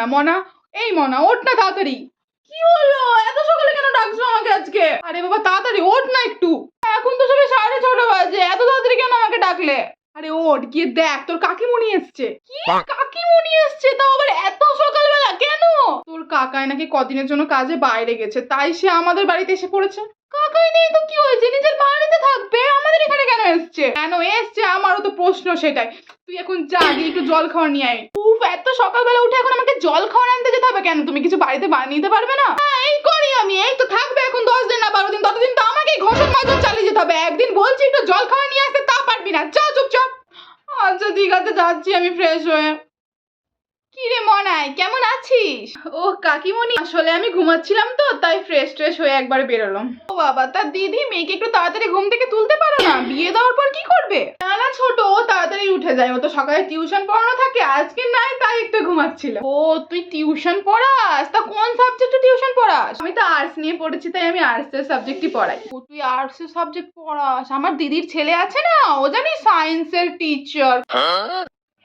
মনা মনা, এই মনা ওঠ না তাড়াতাড়ি। কি হলো? এত সকালে কেন ডাকছো আমাকে আজকে? আরে বাবা, তাড়াতাড়ি ওঠ না একটু। এখন তো সবে সাড়ে ছটা বাজে, এত তাড়াতাড়ি কেন আমাকে ডাকলে? আরে ওঠ, গিয়ে দেখ, তোর কাকিমণি এসছে। কি? কাকিমণি এসছে? তাও আবার এত সকালবেলা, কেন? তোর কাকাই নাকি কদিনের জন্য কাজে বাইরে গেছে, তাই সে আমাদের বাড়িতে এসে পড়েছে। কাকাই নেই তো, কি হয়েছে? নিজের বাড়িতে থাকবে? আমাদের এখানে কেন এসছে? কেন এসছে? আমারও তো প্রশ্ন সেটাই। তুই এখন যা, গিয়ে একটু জল খাওয়া নিয়ে আয়। উফ, এত সকালবেলা উঠে এখন আমাকে জল খাওয়া আনতে যেতে হবে কেন? তুমি কিছু বাড়িতে বানিয়ে নিতে পারবে না? হ্যাঁ এই করি আমি, এই তো থাকবে এখন দশ দিন না বারো দিন, ততদিন তো আমাকেই ঘষণ মাজন চালিয়ে যেতে হবে। একদিন বলছি একটু জল খাওয়া নিয়ে আসতে, তা পারবি না। যা, চুপচাপ। আচ্ছা আছে যাচ্ছি আমি ফ্রেশ হয়ে। কি রে হয় কেমন আছিস ও কাকিমণি, আসলে আমি ঘুমাচ্ছিলাম তো, তাই ফ্রেশ ট্রেশ হয়ে একবার বেরোলাম। ও বাবা তার দিদি, মেয়েকে একটু তাড়াতাড়ি ঘুম থেকে তুলতে পারো না? বিয়ে দেওয়ার পর কি করবে? না না, ছোট, ও তাড়াতাড়ি উঠে যায়। ও তো সকালে টিউশন পড়ানো থাকে, আজকে নাই, তাই একটু ঘুমাচ্ছিল। ও, তুই টিউশন পড়াস? তা কোন সাবজেক্টে টিউশন পড়াস? আমি তো আর্টস নিয়ে পড়েছি, তাই আমি আর্টসের সাবজেক্টই পড়াই। ও, তুই আর্টসের সাবজেক্ট পড়াস? আমার দিদির ছেলে আছে না? ও জানি সায়েন্সের টিচার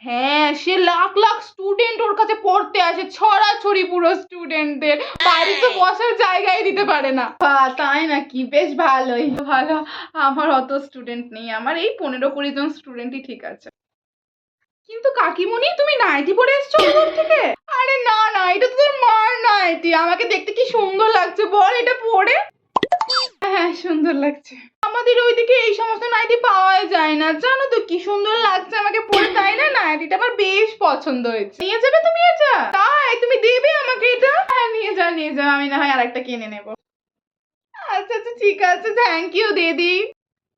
হ্যাঁ সে লাখ লাখ স্টুডেন্ট ওর কাছে পড়তে আসে ছড়াছড়ি পুরো স্টুডেন্টদের বাড়িতে বসার জায়গায় দিতে পারে না। তাই নাকি? বেশ ভালোই। ভালো আমার অত স্টুডেন্ট নেই। আমার এই পনেরো কুড়ি জন স্টুডেন্টই ঠিক আছে। কিন্তু কাকিমণি তুমি নাইটি পরে এসছো ওর থেকে? আরে না না এটা তো তোর মার নাইটি। আমাকে দেখতে কি সুন্দর লাগছে বল এটা পরে। হ্যাঁ সুন্দর লাগছে। আমাদের ওইদিকে এই সমস্ত নাইটি পাওয়াই যায় না। জানো তো কি সুন্দর লাগছে আমাকে পরে, তাই না? নাইটিটা আমার বেশ পছন্দ হয়েছে। নিয়ে যাবে তুমি এটা? তাই, তুমি দেবে আমাকে এটা? হ্যাঁ নিয়ে যাও নিয়ে যাও। আমি না হয় আরেকটা কিনে নেব। আচ্ছা আচ্ছা ঠিক আছে। থ্যাংক ইউ দিদি।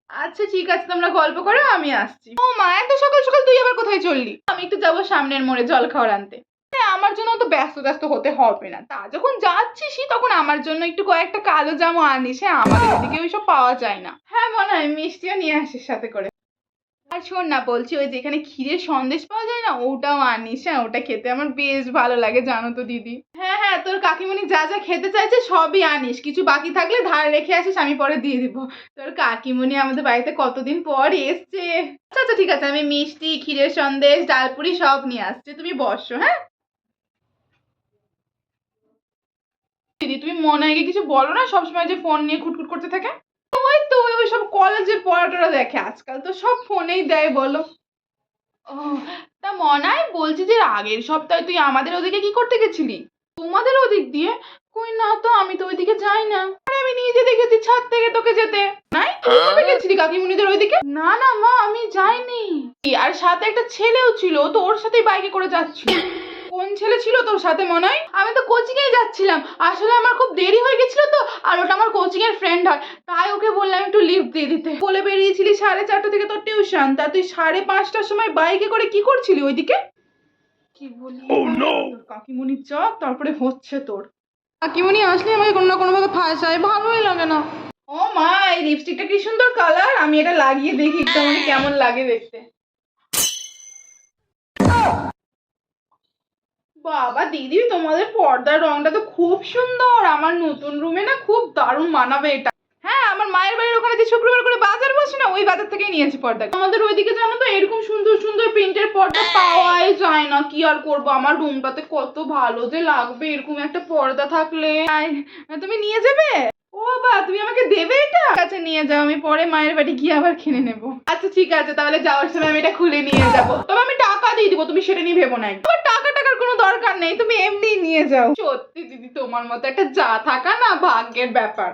আচ্ছা ঠিক আছে, তোমরা গল্প করো, আমি আসছি। ও মা, এত সকাল সকাল তুই আবার কোথায় চললি? আমি একটু যাব সামনের মোড়ে জল খাওয়ার আনতে। হ্যাঁ আমার জন্য তো ব্যস্ত ব্যস্ত হতে হবে না। তা যখন যাচ্ছিসই তখন আমার জন্য একটু কয়েকটা কালো জামা আনিস হ্যাঁ? আমাদের এদিকে ওইসব পাওয়া যায় না। হ্যাঁ মনে হয় মিষ্টিও নিয়ে আসিস সাথে করে। আর শোন না, বলছি ওই যেখানে ক্ষীরের সন্দেশ পাওয়া যায় না, ওটাও আনিস হ্যাঁ? ওটা খেতে আমার বেশ ভালো লাগে, জানো তো দিদি। হ্যাঁ হ্যাঁ তোর কাকিমণি যা যা খেতে চাইছে সবই আনিস। কিছু বাকি থাকলে ধার রেখে আসিস, আমি পরে দিয়ে দিব। তোর কাকিমণি আমাদের বাড়িতে কতদিন পর এসছে? আচ্ছা আচ্ছা ঠিক আছে, আমি মিষ্টি, ক্ষীরের সন্দেশ, ডালপুরি সব নিয়ে আসছি। তুমি বসো হ্যাঁ? দিদি তুমি মনে আগে কিছু বলো না? সবসময় যে ফোন নিয়ে খুটখুট করতে থাকে? ওই তো ওই সব কলেজের পড়াটোরা দেখে আজকাল তো সব ফোনেই দেয় বলো। ও তা মনাই বলছি যে আগের সপ্তাহে তুই আমাদের ওদিকে কি করতে গেছিলি? তোমাদের ওদিক দিয়ে? কই না তো আমি তো ওইদিকে যাই না। আরে আমি নিজে দেখেছি ছাদ থেকে তোকে যেতে। নাই তুই কবে গেছিলি কাকিমুনিদের ওইদিকে? না না মা আমি যাইনি। আর সাথে একটা ছেলেও ছিল তো ওর সাথেই বাইকে করে যাচ্ছিল। কোন ছেলে ছিল তোর সাথে মনে হয় আমি তো কোচিং এ যাচ্ছিলাম। আসলে আমার খুব দেরি হয়ে গেছিল তো আর ওটা আমার কোচিং এর ফ্রেন্ড হয়। তাই ওকে বললাম একটু লিফট দিয়ে দিতে। বলে বেরিয়েছিলি সাড়ে চারটা থেকে তোর টিউশন তা তুই সাড়ে পাঁচটার সময় বাইকে করে কি করছিলি ওইদিকে? কি বলি? তোর কাকিমণি চ তারপরে হচ্ছে তোর। কাকিমণি আসলে আমাকে কোনো না কোনো ভাবে ফাঁসায় ভালোই লাগে না। ও মা এই লিপস্টিকটা কি সুন্দর কালার আমি এটা লাগিয়ে দেখি একটু আমাকে কেমন লাগে দেখতে। বাবা, দিদি, তোমাদের পর্দার রংটা তো খুব সুন্দর। আমার নতুন রুমে না খুব দারুণ মানাবে এটা। হ্যাঁ আমার মায়ের বাড়ির ওখানে যে শুক্রবার করে বাজার বসে না, ওই বাজার থেকেই নিয়েছি পর্দা। আমাদের ওইদিকে জানো তো, এরকম সুন্দর সুন্দর প্রিন্টের পর্দা পাওয়াই যায় না। কি আর করব? আমার রুমটাতে কত ভালো যে লাগবে এরকম একটা পর্দা থাকলে। তুমি নিয়ে যাবে? ও বা, তুমি আমাকে দেবে এটা? কাছে নিয়ে যাও, আমি পরে মায়ের বাড়ি গিয়ে আবার কিনে নেব। আচ্ছা ঠিক আছে, তাহলে যাওয়ার সময় আমি এটা খুলে নিয়ে যাব। তবে আমি টাকা দিয়ে দিব, তুমি সেটা নিয়ে ভেবো না আমার টাকা টাকার কোনো দরকার নেই তুমি এমনি নিয়ে যাও। সত্যি দিদি তোমার মতো একটা যা থাকা না ভাগ্যের ব্যাপার।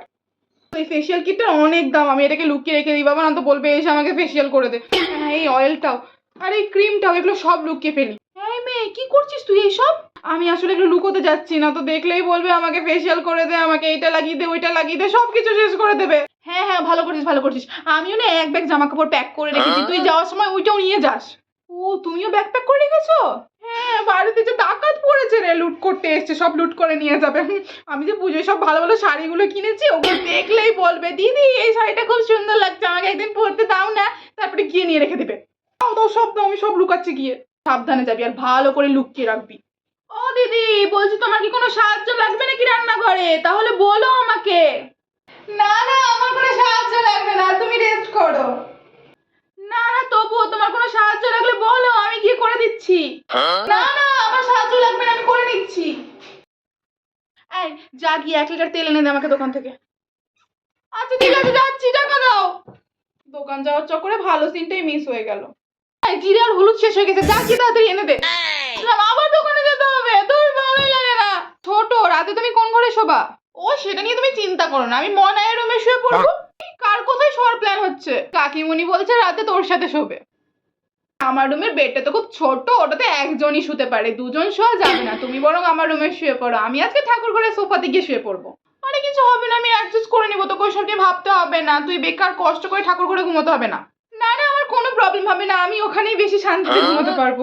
এই ফেসিয়াল কিটটা অনেক দাম আমি এটাকে লুকিয়ে রেখে দিই বাবা না তো বলবে এসে আমাকে ফেসিয়াল করে দে। হ্যাঁ এই অয়েলটাও আর এই ক্রিমটাও এগুলো সব লুকিয়ে ফেলি। এই মেয়ে কি করছিস তুই এইসব? আমি আসলে একটু লুকোতে যাচ্ছি না তো দেখলেই বলবে আমাকে ফেসিয়াল করে দে আমাকে এইটা লাগিয়ে দে ওইটা লাগিয়ে দে সব কিছু শেষ করে দেবে। হ্যাঁ হ্যাঁ ভালো করছিস ভালো করছিস। আমিও না এক ব্যাগ জামা কাপড় প্যাক করে রেখেছি তুই যাওয়ার সময় ওইটাও নিয়ে যাস। ও তুমিও ব্যাগ প্যাক করে রেখেছো? হ্যাঁ বাড়িতে যে ডাকাত লুট করতে এসছে সব লুট করে নিয়ে যাবে। আমি যে পুজোয় সব ভালো ভালো শাড়িগুলো কিনেছি ওগুলো দেখলেই বলবে দিদি এই শাড়িটা খুব সুন্দর লাগছে আমাকে একদিন পরতে দাও না তারপরে গিয়ে নিয়ে রেখে দেবে। দাও দাও সব দাও আমি সব লুকাচ্ছি গিয়ে। সাবধানে যাবি আর ভালো করে লুকিয়ে রাখবি। ও দিদি বলছি তোমার কি কোনো সাহায্য লাগবে নাকি রান্নাঘরে? তাহলে বলো আমাকে। না না আমার কোনো সাহায্য লাগবে না তুমি রেস্ট করো। না না তবুও তোমার কোনো সাহায্য লাগলে বলো আমি গিয়ে করে দিচ্ছি। না না আমার আমার সাহায্য লাগবে না নিচ্ছি এই যা গিয়ে এক লিটার তেল এনে দে আমাকে দোকান থেকে। আচ্ছা ঠিক আছে যাচ্ছি টাকা দাও। দোকান যাওয়ার চক্করে ভালো সিনটাই মিস হয়ে গেল। জিরে আর হলুদ শেষ হয়ে গেছে যা কি তাড়াতাড়ি এনে দে। আবার দোকানে যেতে হবে তোর ভালোই লাগে না। ছোট রাতে তুমি কোন ঘরে শোবা? ও সেটা নিয়ে তুমি চিন্তা করো না আমি মনায়ের রুমে শুয়ে পড়ব। কার কোথায় শোয়ার প্ল্যান হচ্ছে? কাকিমুনি বলছে রাতে তোর সাথে শোবে। আমার রুমের বেডটা তো খুব ছোট ওটাতে একজনই শুতে পারে দুজন শোয়া যাবে না। তুমি বরং আমার রুমে শুয়ে পড়ো। আমি আজকে ঠাকুর ঘরে সোফাতে গিয়ে শুয়ে পড়ব। অনেক কিছু হবে না আমি অ্যাডজাস্ট করে নিবো তোকে ওইসব নিয়ে ভাবতে হবে না। তুই বেকার কষ্ট করে ঠাকুর ঘরে ঘুমোতে হবে না। না না আমার কোনো প্রবলেম হবে না। আমি ওখানেই বেশি শান্তিতে ঘুমোতে পারব।